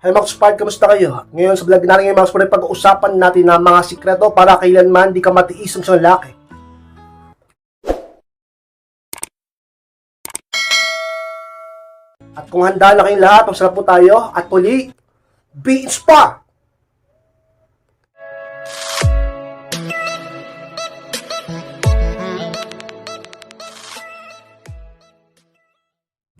Hey mga Spart, kamusta kayo? Ngayon sa vlog natin ngayon mga Spart, pag-uusapan natin na mga sikreto para kailanman di ka matiis ng isang lalaki. At kung handa na kayong lahat, magsarap po tayo at muli, be inspired!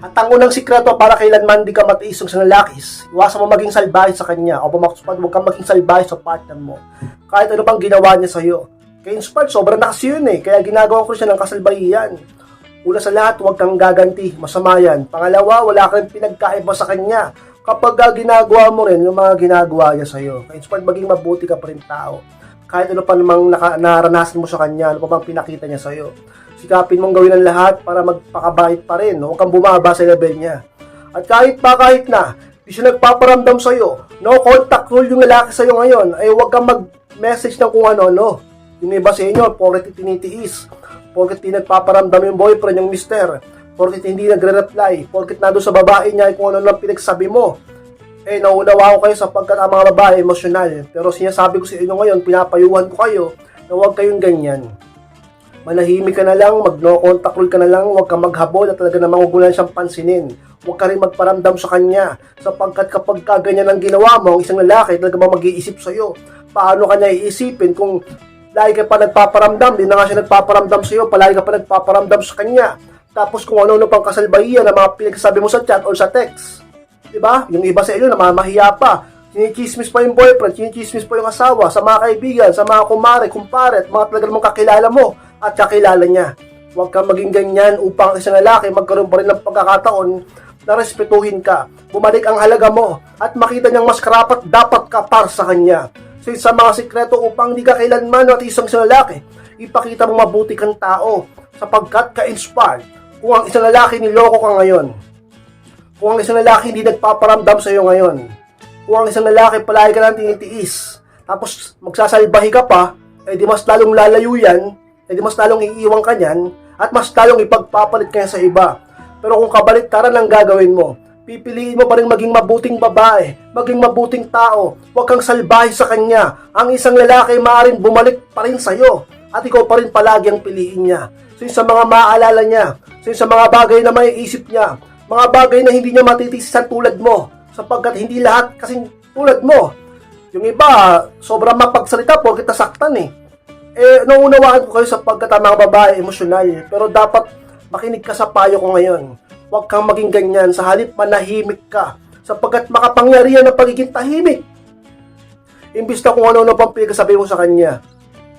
At ang unang sikreto para kailanman di ka matiis ng isang lalaki, is iwasan mo maging salbahe sa kanya o pumakuspad, huwag kang maging salbahe sa partner mo. Kahit ano pang ginawa niya sa'yo. Kaya inspired, sobrang lakas yun eh. Kaya ginagawa ko siya ng kasalbahiyan. Una sa lahat, huwag kang gaganti. Masama yan. Pangalawa, wala kang pinagkaiba sa kanya. Kapag ginagawa mo rin yung mga ginagawa niya sa'yo. Kaya inspired, maging mabuti ka pa rin tao. Kahit ano pa namang naranasan mo sa kanya, ano pa bang pinakita niya sa'yo. Sikapin mong gawin ang lahat para magpakabait pa rin. Huwag kang bumaba sa level niya. At kahit pa kahit na, di siya nagpaparamdam sa'yo, no contact rule yung lalaki sa'yo ngayon, ay huwag kang mag-message ng kung ano-ano. Yung iba sa inyo, porket tinitiis, porket di nagpaparamdam yung boyfriend, yung mister, porket hindi nagre-reply, porket na doon sa babae niya kung ano lang pinagsabi mo. Eh, naunawa ko kayo sapagkat ang mga babae emosyonal. Pero sinasabi ko sa inyo ngayon, pinapayuhan ko kayo na huwag kayong ganyan. Manahimik ka na lang, mag-no contact rule ka na lang, huwag kang maghabol at talaga namang huwag mo lang siyang pansinin. Huwag ka rin magparamdam sa kanya sapagkat kapag ka ganyan ang ginawa mo, ang isang lalaki talaga bang mag-iisip sa'yo. Paano kanya iisipin kung lagi ka pa nagpaparamdam, di na nga siya nagpaparamdam sa'yo, palagi ka pa nagpaparamdam sa kanya. Tapos kung ano-ano pang kasalbahiyan na mga pinagsasabi mo sa chat or sa text. Di ba? Yung iba sa inyo, namamahiya pa. Sinichismis pa yung boyfriend, sinichismis pa yung asawa, sa mga kaibigan, sa mga kumare, kumpare, at mga talaga namang kakilala mo at kakilala niya. Huwag kang maging ganyan upang ang isang lalaki magkaroon pa rin ng pagkakataon na respetuhin ka. Bumalik ang halaga mo at makita niyang mas karapat dapat ka para sa kanya. So sa mga sikreto upang hindi ka kailanman at isang isang lalaki, ipakita mong mabuti kang tao sapagkat ka-inspired kung ang isang lalaki niloko ka ngayon. Kung ang isang lalaki hindi nagpaparamdam sa iyo ngayon. Kung ang isang lalaki palagi ka lang tinitiis. Tapos magsasalbahi ka pa, eh di mas lalong lalayo yan, eh mas lalong iiwan ka niyan, at mas lalong ipagpapalit ka sa iba. Pero kung kabaliktaran ang gagawin mo, pipiliin mo pa rin maging mabuting babae, maging mabuting tao, huwag kang salbahe sa kanya. Ang isang lalaki maaaring bumalik pa rin sa'yo, at ikaw pa rin palagi ang piliin niya. So sa mga maaalala niya, so sa mga bagay na may isip niya, mga bagay na hindi niya matitisisan tulad mo, sapagkat hindi lahat kasing tulad mo. Yung iba, sobrang mapagsalita porkit nasaktan eh. Eh, nauunawaan ko kayo sapagkat ang mga babae emosyonal. Pero dapat makinig ka sa payo ko ngayon. Huwag kang maging ganyan. Sa halip, manahimik ka. Sapagkat makapangyarihan ng pagiging tahimik. Imbis na kung ano-ano pang pinagsasabi mo sa kanya.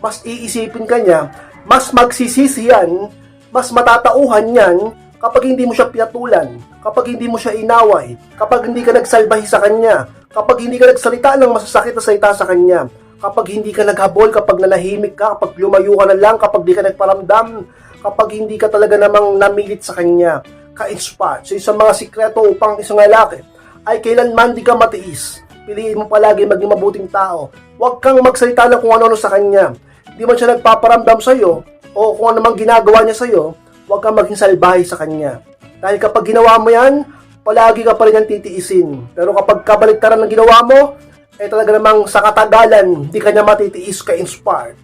Mas iisipin ka niya, mas magsisisi yan, mas matatauhan yan kapag hindi mo siya pinatulan, kapag hindi mo siya inaway, kapag hindi ka nagsalbahi sa kanya, kapag hindi ka nagsalita ng masasakit na salita sa kanya, kapag hindi ka naghabol, kapag nanahimik ka, kapag lumayo ka na lang, kapag di ka nagparamdam, kapag hindi ka talaga namang namilit sa kanya, ka-inspire. So isang mga sikreto upang isang lalaki ay kailanman di ka matiis. Piliin mo palagi maging mabuting tao. Huwag kang magsalita ng kung ano-ano sa kanya. Hindi man siya nagpaparamdam sa iyo o kung ano mang ginagawa niya sa iyo, huwag kang maging salbahe sa kanya. Dahil kapag ginawa mo yan, palagi ka pa rin ang titiisin. Pero kapag kabaliktaran ng ginawa mo, eh talaga namang sa katagalan, di ka niya matitiis ka inspired.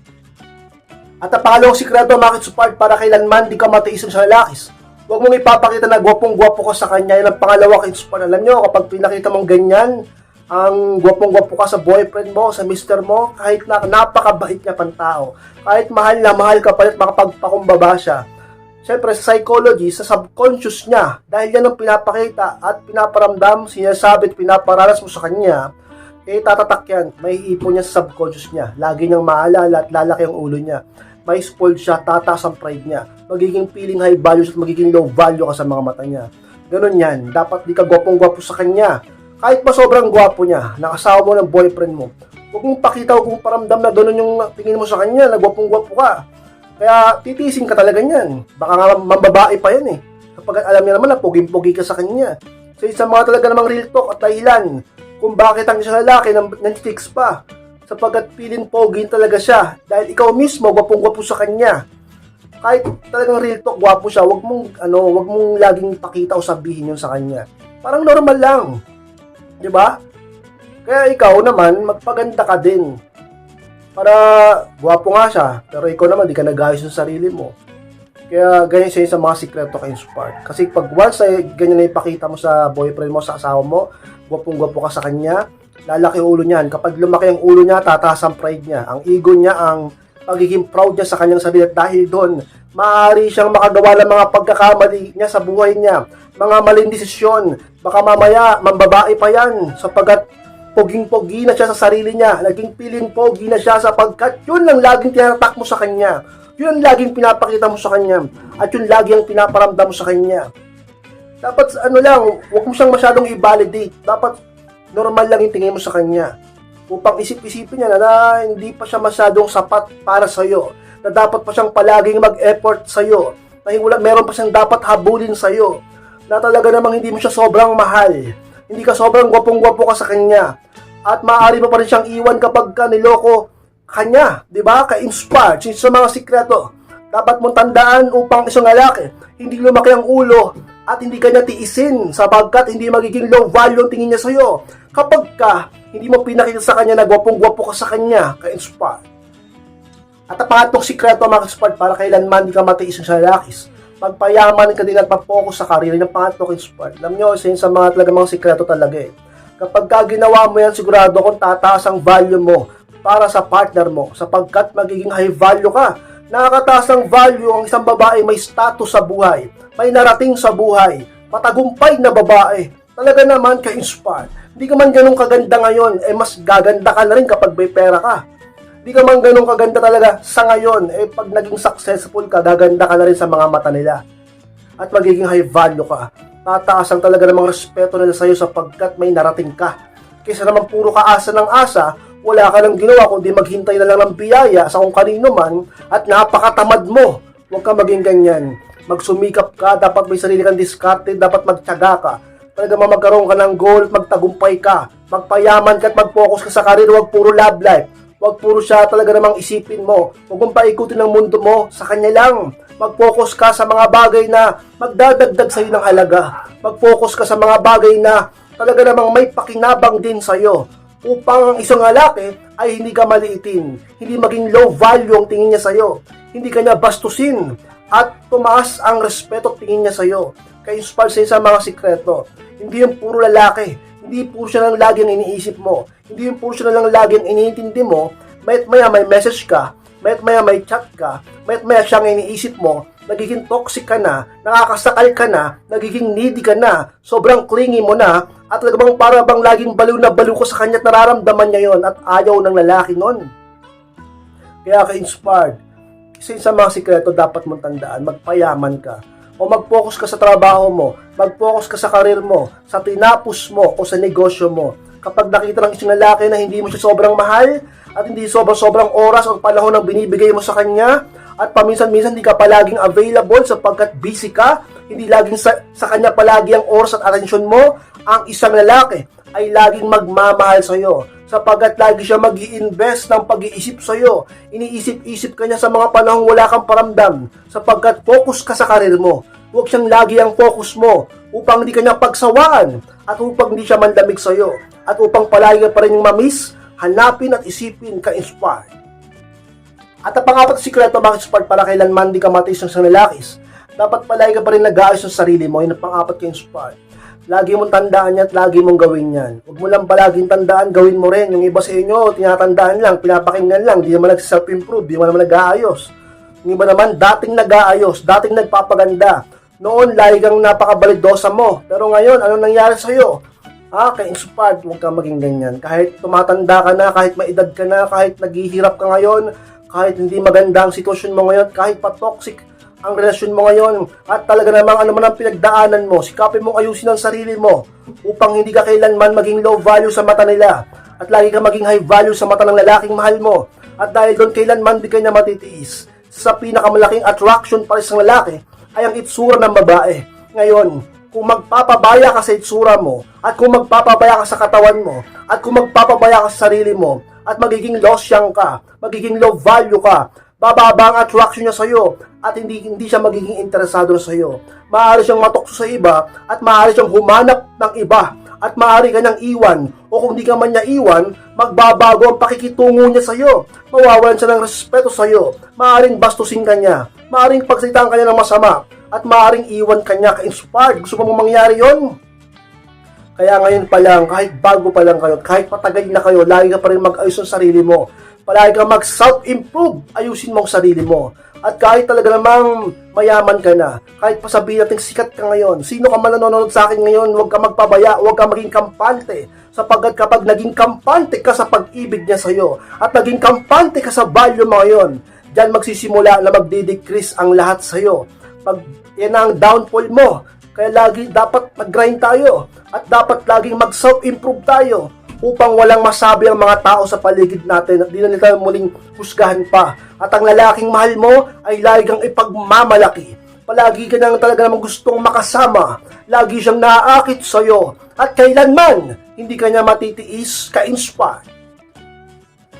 At ang pangalawang sikreto, bakit support para kailanman di ka matiis sa lalakis. Huwag mong ipapakita na gwapong-gwapo ka sa kanya. Yan ang pangalawa ka inspired. Alam nyo, kapag pinakita mong ganyan, ang gwapong-gwapo ka sa boyfriend mo, sa mister mo, kahit na napakabait niya pang tao, kahit mahal na mahal ka palit makapagpakumbaba siya, Siyempre, sa psychology, sa subconscious niya, dahil yan ang pinapakita at pinaparamdam, sinasabi at pinaparanas mo sa kanya, eh tatatak yan. May ipon niya sa subconscious niya. Lagi niyang maalala at lalaki ang ulo niya. May spoiled siya, tataas ang pride niya. Magiging feeling high values at magiging low value ka sa mga mata niya. Ganun yan. Dapat di ka gwapong-gwapo sa kanya. Kahit pa sobrang gwapo niya, nakasawa mo ng boyfriend mo, huwag mong pakita o kung paramdam na ganun yung tingin mo sa kanya, na gwapong-gwapo ka. Kaya titisin ka talaga niyan. Baka nga mambabae pa yan eh. Kapag alam niya naman na puging-pugi ka sa kanya. So isa mga talaga namang real talk at dahilan kung bakit ang isang lalaki nantiks pa. Sapagkat piling pogi talaga siya. Dahil ikaw mismo, gwapong-gwapo sa kanya. Kahit talagang real talk, gwapo siya, wag mong, ano, wag mong laging pakita o sabihin yun sa kanya. Parang normal lang. Di ba? Kaya ikaw naman, magpaganda ka din. Para, gwapo nga siya, pero ikaw naman, di ka nag-ayos ng sarili mo. Kaya ganyan siya sa mga sikreto kay Spark. Kasi pag once ay ganyan na ipakita mo sa boyfriend mo, sa asawa mo, gwapong-gwapo ka sa kanya, lalaki ulo niyan. Kapag lumaki ang ulo niya, tataas ang pride niya. Ang ego niya, ang pagiging proud niya sa kanyang sarili. Dahil doon, maaari siyang makagawa ng mga pagkakamali niya sa buhay niya. Mga maling desisyon. Baka mamaya, mambabae pa yan. Sapagat poging-pogi na siya sa sarili niya. Naging piling pogi na siya sapagkat yun ang laging tinatak mo sa kanya. Yun ang laging pinapakita mo sa kanya. At yun lagi ang pinaparamdam mo sa kanya. Dapat ano lang, huwag mo siyang masyadong i-validate. Dapat normal lang yung tingin mo sa kanya. Upang isip-isipin niya na, na hindi pa siya masyadong sapat para sa'yo. Na dapat pa siyang palaging mag-effort sa'yo. Na wala, meron pa siyang dapat habulin sa'yo. Na talaga namang hindi mo siya sobrang mahal. Hindi ka sobrang gwapong-gwapo ka sa kanya. At maaari mo pa rin siyang iwan kapag ka niloko kanya, di ba? Ka-inspired sa mga sikreto. Dapat mong tandaan upang isang lalaki, hindi lumaki ang ulo at hindi kanya tiisin sapagkat hindi magiging low value ang tingin niya sa'yo. Kapag ka, hindi mo pinakita sa kanya na gwapong-gwapo ka sa kanya, ka-inspired. At ang pangatlong sikreto mga ka-inspired para kailanman hindi ka matiis sa lalakis. Magpayaman ka din at pag-focus sa karir ng pangatlong inspired. Alam nyo, isa sa mga talaga mga sikreto talaga eh. Kapag ka ginawa mo yan, sigurado kung tataas ang value mo para sa partner mo sapagkat magiging high value ka. Nakakataas ng value ang isang babae may status sa buhay, may narating sa buhay, matagumpay na babae. Talaga naman ka-inspired. Hindi ka man ganun kaganda ngayon, eh mas gaganda ka na rin kapag may pera ka. Hindi ka man ganun kaganda talaga sa ngayon, eh pag naging successful ka, gaganda ka na rin sa mga mata nila. At magiging high value ka. Tataas ang talaga namang respeto nila sa'yo sapagkat may narating ka. Kaysa naman puro ka asa ng asa, wala ka nang ginawa kundi maghintay na lang ng biyaya sa kung kanino man at napakatamad mo. Huwag ka maging ganyan. Magsumikap ka, dapat may sarili kang diskarte, dapat magtyaga ka. Talaga ma magkaroon ka ng goal, magtagumpay ka. Magpayaman ka at mag-focus ka sa karir, huwag puro love life. Huwag puro siya talaga namang isipin mo. Huwag mong paikutin ang mundo mo sa kanya lang. Mag-focus ka sa mga bagay na magdadagdag sa iyo ng halaga. Mag-focus ka sa mga bagay na talaga namang may pakinabang din sa iyo upang ang isang lalaki ay hindi ka maliitin, hindi maging low value ang tingin niya sa'yo, hindi ka niya bastusin, at tumaas ang respeto tingin niya sa'yo. Kaya inspire sa mga sikreto. Hindi yung puro lalaki, hindi puro siya lang lagi ang iniisip mo, hindi yung puro siya lang lagi ang iniintindi mo, mayat maya may message ka, mayat maya may chat ka, mayat maya siya ang iniisip mo, nagiging toxic ka na, nakakasakal ka na, nagiging needy ka na, sobrang clingy mo na, at talagang para bang laging baliw na baliw ko sa kanya at nararamdaman niya yon at ayaw ng lalaki nun. Kaya ka-inspired. Isa sa mga sikreto dapat mong tandaan, magpayaman ka. O mag-focus ka sa trabaho mo, mag-focus ka sa karir mo, sa tinapos mo o sa negosyo mo. Kapag nakita ng isang lalaki na hindi mo siya sobrang mahal at hindi sobrang-sobrang oras o panahon ang binibigay mo sa kanya at paminsan-minsan hindi ka palaging available sapagkat busy ka, hindi laging sa, sa kanya palagi ang oras at atensyon mo, ang isang lalaki ay laging magmamahal sa iyo sapagkat lagi siya mag invest ng pag-iisip sa iyo. Iniisip-isip ka niya sa mga panahong wala kang paramdam sapagkat focus ka sa karir mo. Huwag siyang lagi ang focus mo upang hindi ka niya pagsawaan at upang hindi siya manlamig sa iyo at upang palagi ka pa rin yung mamiss, hanapin at isipin ka-inspired. At ang pangapat sikreto mga inspired para kailanman di ka matiis ng isang lalakis, dapat palagi ka pa rin nag-aayos sa sarili mo, yun ang pangapat ka inspired. Lagi mong tandaan yan at lagi mong gawin yan. Huwag mo lang palaging tandaan, gawin mo rin. Yung iba sa inyo, tinatandaan lang, pinapakinggan lang, di naman nag-self-improve, di naman nag-aayos. Yung iba naman, dating nag-aayos, dating nagpapaganda. Noon, lagi kang napakabalidosa mo. Pero ngayon, ano nangyari sa'yo? Ah, ka-inspired, huwag kang maging ganyan. Kahit tumatanda ka na, kahit may edad ka na, kahit naghihirap ka ngayon, kahit hindi maganda ang sitwasyon mo ngayon, kahit pa toxic ang relasyon mo ngayon, at talaga namang ano man ang pinagdaanan mo, sikapin mong ayusin ang sarili mo upang hindi ka kailanman maging low value sa mata nila at lagi ka maging high value sa mata ng lalaking mahal mo. At dahil doon kailanman di ka niya matitiis, sa pinakamalaking attraction para sa lalaki ay ang itsura ng babae. Ngayon, kung magpapabaya ka sa itsura mo, at kung magpapabaya ka sa katawan mo, at kung magpapabaya ka sa sarili mo, at magiging lost young ka, magiging low value ka, bababa ang attraction niya sa iyo at hindi hindi siya magiging interesado sa iyo. Maaari siyang matukso sa iba at maaari siyang humanap ng iba at maaari ka niyang iwan o kung di ka man niya iwan, magbabago ang pakikitungo niya sa'yo. Mawawalan siya ng respeto sa'yo. Maaring bastusin ka niya. Maaring pagsalitaan ka niya ng masama at maaring iwan ka niya ka-inspired. Gusto mo mangyari yon? Kaya ngayon pa lang, kahit bago pa lang kayo, kahit patagal na kayo, lagi ka pa rin mag-ayos ng sarili mo. Palagi ka mag-self-improve, ayusin mo ang sarili mo. At kahit talaga namang mayaman ka na, kahit pa sabihin natin sikat ka ngayon, sino ka man nanonood sa akin ngayon, huwag ka magpabaya, huwag ka maging kampante. Sapagkat kapag naging kampante ka sa pag-ibig niya sa'yo, at naging kampante ka sa value mo ngayon, dyan magsisimula na magdidecrease ang lahat sa'yo. Pag yan ang downfall mo, kaya lagi dapat mag-grind tayo at dapat laging mag-self-improve tayo upang walang masabi ang mga tao sa paligid natin at di na nila muling husgahan pa. At ang lalaking mahal mo ay lagi kang ipagmamalaki. Palagi ka nang talaga namang gustong makasama. Lagi siyang naaakit sa'yo. At kailanman, hindi ka niya matitiis ka-inspire.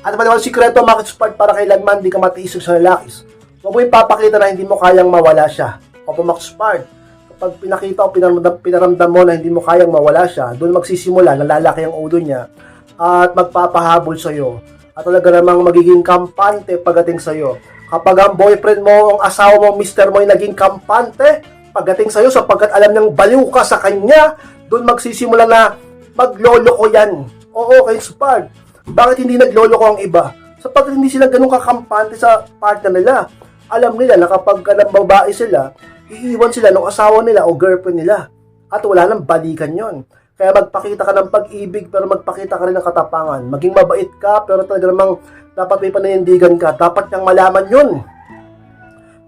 At ba naman sikreto mga part para kailanman di ka matiis sa lalakis. Huwag mo ipapakita na hindi mo kayang mawala siya. O pumax part. Kapag pinakita o pinaramdam, pinaramdam mo na hindi mo kayang mawala siya, doon magsisimula, nalalaki ang ulo niya at magpapahabol sa'yo. At talaga namang magiging kampante pagdating sa'yo. Kapag ang boyfriend mo, ang asawa mo, mister mo ay naging kampante pagdating sa'yo sapagkat alam niyang baliw ka sa kanya, doon magsisimula na maglolo ko yan. Oo, kay Spard. Bakit hindi naglolo ko ang iba? Sapagkat hindi sila ganun kakampante sa partner nila. Alam nila na kapag ka babae sila, iiwan sila ng asawa nila o girlfriend nila. At wala nang balikan yon. Kaya magpakita ka ng pag-ibig pero magpakita ka rin ng katapangan. Maging mabait ka pero talaga namang dapat may pananindigan ka. Dapat niyang malaman yun.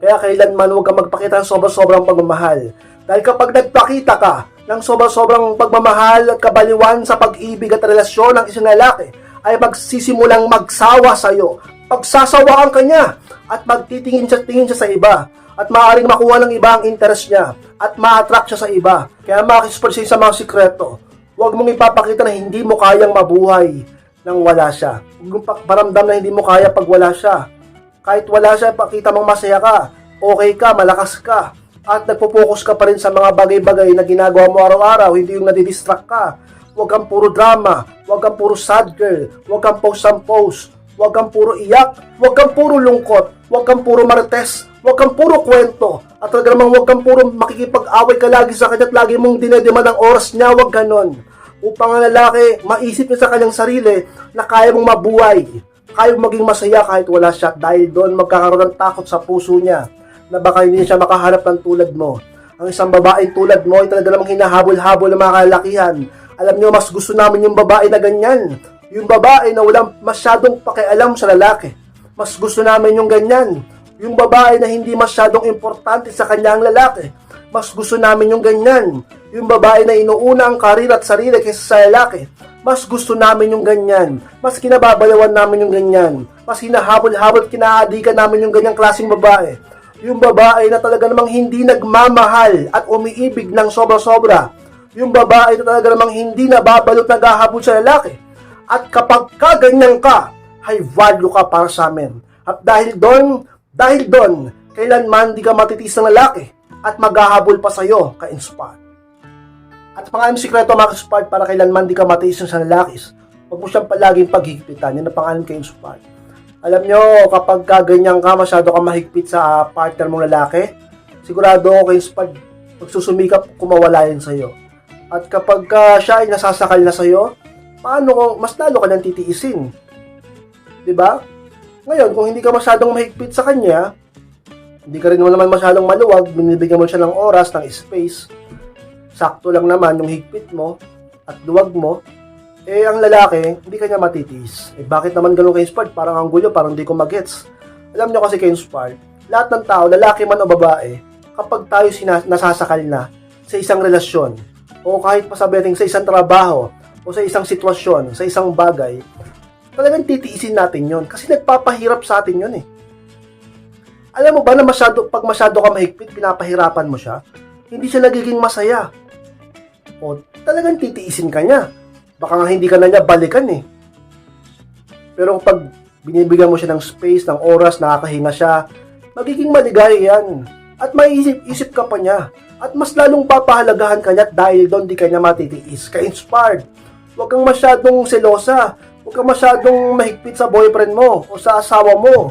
Kaya kailanman huwag ka magpakita ng sobra-sobrang pagmamahal. Dahil kapag nagpakita ka ng sobra-sobrang pagmamahal at kabaliwan sa pag-ibig at relasyon ng isang lalaki, ay magsisimulang magsawa sa iyo. Pagsasawaan ka niya at magtitingin siya, tingin siya sa iba at maaaring makuha ng iba ang interest niya at ma-attract siya sa iba. Kaya makikispersin sa mga sikreto. Huwag mong ipapakita na hindi mo kayang mabuhay nang wala siya. Huwag mong pa- paramdam na hindi mo kaya pag wala siya. Kahit wala siya, pakita mong masaya ka, okay ka, malakas ka, at nagpo-focus ka pa rin sa mga bagay-bagay na ginagawa mo araw-araw, hindi yung nadidistract ka. Huwag kang puro drama, huwag kang puro sad girl, huwag kang post ang post, huwag kang puro iyak, huwag kang puro lungkot, huwag kang puro marites, huwag kang puro kwento, at talaga namang huwag kang puro makikipag-away ka lagi sa kanya at lagi mong dinedemand ang oras niya, huwag ganon. Upang ang lalaki, maisip niya sa kanyang sarili na kaya mong mabuhay, kaya mong maging masaya kahit wala siya dahil doon magkakaroon ng takot sa puso niya na baka hindi siya makahanap ng tulad mo. Ang isang babaeng tulad mo ay talaga namang hinahabol-habol ng mga kalalakihan. Alam niyo, mas gusto namin yung babae na ganyan. Yung babae na walang masyadong pakialam sa lalaki. Mas gusto namin yung ganyan. Yung babae na hindi masyadong importante sa kanyang lalaki. Mas gusto namin yung ganyan. Yung babae na inuuna ang karir at sarili kaysa sa lalaki. Mas gusto namin yung ganyan. Mas kinababayawan namin yung ganyan. Mas hinahabol-habol kinaadikan namin yung ganyang klaseng babae. Yung babae na talaga namang hindi nagmamahal at umiibig ng sobra-sobra. Yung babae na talaga namang hindi nababalot naghahabol sa lalaki. At kapag kaganyan ka, high value ka para sa amin. At dahil doon, dahil doon, kailanman di ka matitiis ng lalaki at maghahabol pa sa'yo ka-inspire. At pangalan sikreto mga ka-inspired para kailanman di ka matiis sa lalakis. Huwag mo siyang palaging paghihigpitan. Yan ang pangalan ka-inspired. Alam nyo, kapag ka ganyan ka, masyado ka mahigpit sa partner mong lalaki, sigurado ako ka-inspired, magsusumikap kumawala yan sa'yo. At kapag ka siya ay nasasakal na sa'yo, paano kung mas lalo ka nang titiisin? 'Di ba? Ngayon, kung hindi ka masyadong mahigpit sa kanya, hindi ka rin naman masyadong maluwag, binibigyan mo siya ng oras, ng space, sakto lang naman yung higpit mo at luwag mo, eh ang lalaki, hindi kanya matitiis. Eh bakit naman ganun kay Spart? Parang ang gulo, parang hindi ko magets. Alam nyo kasi kay Spart, lahat ng tao, lalaki man o babae, kapag tayo sina- nasasakal na sa isang relasyon, o kahit pa sabihin sa isang trabaho, o sa isang sitwasyon, sa isang bagay, talagang titiisin natin yon kasi nagpapahirap sa atin yon eh. Alam mo ba na masyado, pag masyado ka mahigpit, pinapahirapan mo siya, hindi siya nagiging masaya. O talagang titiisin ka niya. Baka nga hindi ka na niya balikan eh. Pero pag binibigyan mo siya ng space, ng oras, nakakahinga siya, magiging maligaya yan. At maiisip-isip ka pa niya. At mas lalong papahalagahan ka niya dahil doon di ka niya matitiis. Ka-inspired. Huwag kang masyadong selosa. Huwag kang masyadong mahigpit sa boyfriend mo o sa asawa mo.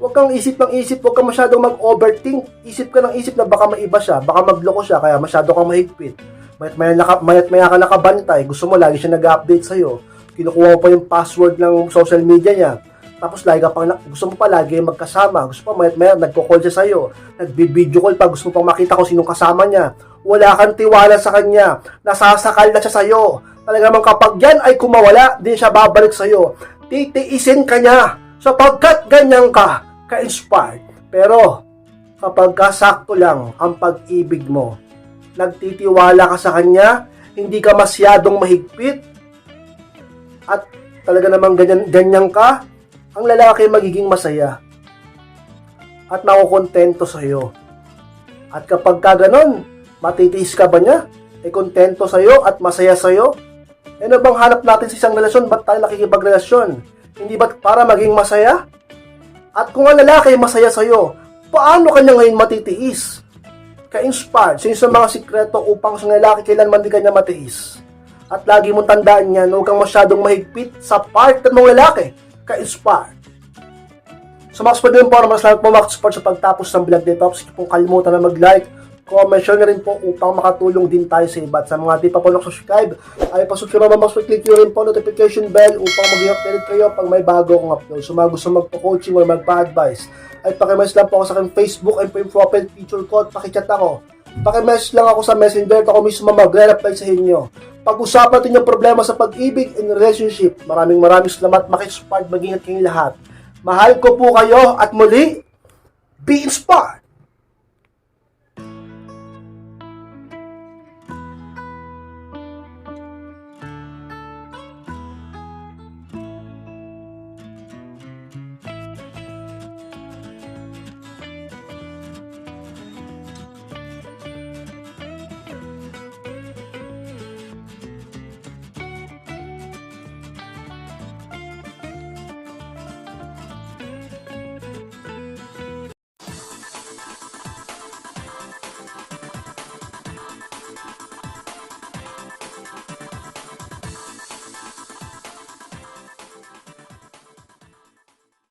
Huwag kang isip ng isip, huwag kang masyadong mag-overthink. Isip ka ng isip na baka maiba siya, baka magloko siya, kaya masyado kang mahigpit. Mayat maya, naka, mayat maya ka nakabantay, gusto mo lagi siya nag-update sa'yo. Kinukuha mo pa yung password ng social media niya. Tapos lagi ka pang, gusto mo pa lagi magkasama. Gusto pa mayat maya, nagko-call siya sa'yo. Nagbi-video call pa, gusto mo pang makita kung sinong kasama niya. Wala kang tiwala sa kanya. Nasasakal na siya sa'yo. Talaga naman kapag yan ay kumawala, di siya babalik sa'yo. Titiisin ka niya sapagkat ganyan ka, ka-inspired. Pero, kapag kasakto lang ang pag-ibig mo, nagtitiwala ka sa kanya, hindi ka masyadong mahigpit, at talaga namang ganyan, ganyan ka, ang lalaki magiging masaya at makukontento sa iyo. At kapag ka ganon, matitiis ka ba niya? E kontento sa iyo at masaya sa iyo? E ano bang hanap natin sa isang relasyon? Ba't tayo nakikipagrelasyon? Hindi ba't para maging masaya? At kung ang lalaki ay masaya sa iyo, paano kanya ngayon matitiis? Ka-inspired, sino sa mga sikreto upang sa lalaki kailanman di kanya matiis? At lagi mong tandaan niya, huwag kang masyadong mahigpit sa partner mong lalaki. Ka-inspired. Sa mga sport din po, naman salamat po mga sport sa pagtapos ng vlog nito. Sige pong kalimutan na mag-like, comment, share na rin po upang makatulong din tayo sa iba. At sa mga di pa po nakasubscribe, ay pasubscribe naman mas click nyo rin po notification bell upang mag update kayo pag may bago akong upload. So mga gusto magpa-coaching or magpa-advise, ay pakimess lang po ako sa aking Facebook and po yung profile picture ko at pakichat ako. Pakimess lang ako sa messenger at ako mismo magre-reply sa inyo. Pag-usapan natin yung problema sa pag-ibig and relationship. Maraming maraming salamat, makisupart, mag-ingat kayong lahat. Mahal ko po kayo at muli, be inspired!